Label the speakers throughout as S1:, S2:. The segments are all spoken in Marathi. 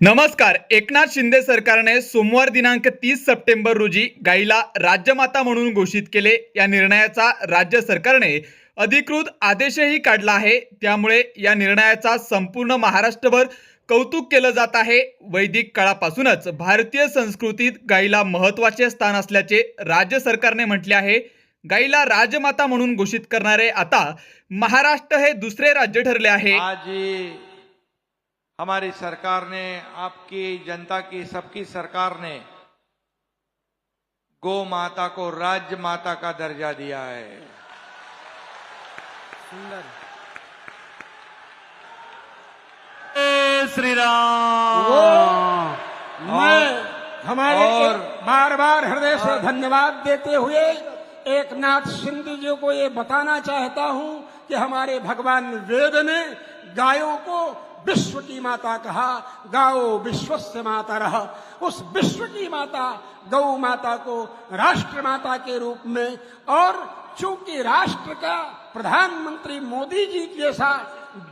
S1: नमस्कार एकनाथ शिंदे सरकारने सोमवार दिनांक तीस सप्टेंबर रोजी गाईला राज्यमाता म्हणून घोषित केले. या निर्णयाचा राज्य सरकारने अधिकृत आदेशही काढला आहे. त्यामुळे या निर्णयाचा संपूर्ण महाराष्ट्रभर कौतुक केलं जात आहे. वैदिक काळापासूनच भारतीय संस्कृतीत गाईला महत्त्वाचे स्थान असल्याचे राज्य सरकारने म्हटले आहे. गाईला राजमाता म्हणून घोषित करणारे आता महाराष्ट्र हे दुसरे राज्य ठरले आहे.
S2: हमारी सरकार ने आपकी जनता की सबकी सरकार ने गो माता को राज्य माता का दर्जा दिया है। सुंदर।
S3: श्री राम
S4: मैं हमारे
S2: और-
S4: बार बार हृदय से धन्यवाद देते हुए एक नाथ सिंधु जी को ये बताना चाहता हूँ कि हमारे भगवान वेद ने गायों को विश्व की माता कहा, गाओ विश्व से माता रहा। उस विश्व की माता गौ माता को राष्ट्र माता के रूप में और चूँकि राष्ट्र का प्रधानमंत्री मोदी जी जैसा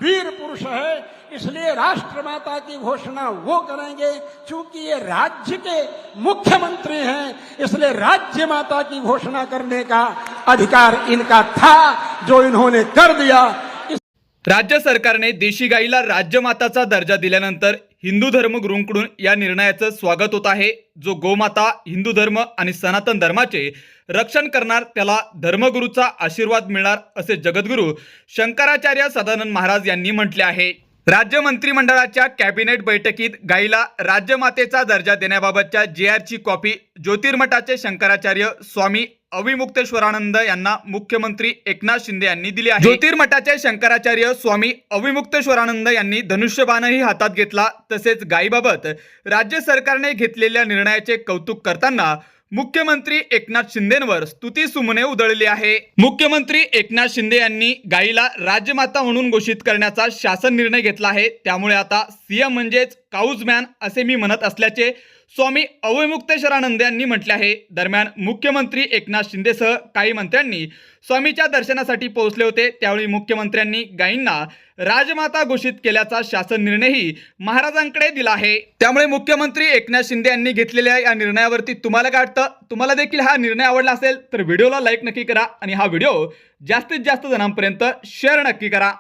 S4: वीर पुरुष है, इसलिए राष्ट्र माता की घोषणा वो करेंगे चूँकि ये राज्य के मुख्यमंत्री हैं, इसलिए राज्य माता की घोषणा करने का अधिकार इनका था, जो इन्होंने कर दिया।
S1: राज्य सरकारने देशी गाईला राज्यमाताचा दर्जा दिल्यानंतर हिंदू धर्मगुरूंकडून या निर्णयाचं स्वागत होत आहे. जो गोमाता हिंदू धर्म आणि सनातन धर्माचे रक्षण करणार त्याला धर्मगुरूचा आशीर्वाद मिळणार असे जगद्गुरू शंकराचार्य सदानंद महाराज यांनी म्हटले आहे. राज्य मंत्रिमंडळाच्या कॅबिनेट बैठकीत गाईला राज्यमातेचा दर्जा देण्याबाबतच्या जे आरची कॉपी ज्योतिर्मठाचे शंकराचार्य स्वामी अविमुक्तेश्वरानंद यांना मुख्यमंत्री एकनाथ शिंदे यांनी दिली आहे. ज्योतिर्मठाचे शंकराचार्य स्वामी अविमुक्तेश्वरानंद यांनी धनुष्यबाणही हातात घेतला तसेच गायीबाबत राज्य सरकारने घेतलेल्या निर्णयाचे कौतुक करताना मुख्यमंत्री एकनाथ शिंदेंवर स्तुती सुमने उधळली आहे. मुख्यमंत्री एकनाथ शिंदे यांनी गायीला राज्यमाता म्हणून घोषित करण्याचा शासन निर्णय घेतला आहे. त्यामुळे आता सीएम म्हणजेच काऊज मॅन असे मी म्हणत असल्याचे स्वामी अवमुक्तेश्वरानंद यांनी म्हटले आहे. दरम्यान मुख्यमंत्री एकनाथ शिंदेसह काही मंत्र्यांनी स्वामीच्या दर्शनासाठी पोहोचले होते. त्यावेळी मुख्यमंत्र्यांनी गायींना राजमाता घोषित केल्याचा शासन निर्णयही महाराजांकडे दिला आहे. त्यामुळे मुख्यमंत्री एकनाथ शिंदे यांनी घेतलेल्या या निर्णयावरती तुम्हाला काय वाटतं? तुम्हाला देखील हा निर्णय आवडला असेल तर व्हिडिओला लाईक नक्की करा आणि हा व्हिडिओ जास्तीत जास्त जणांपर्यंत शेअर नक्की करा.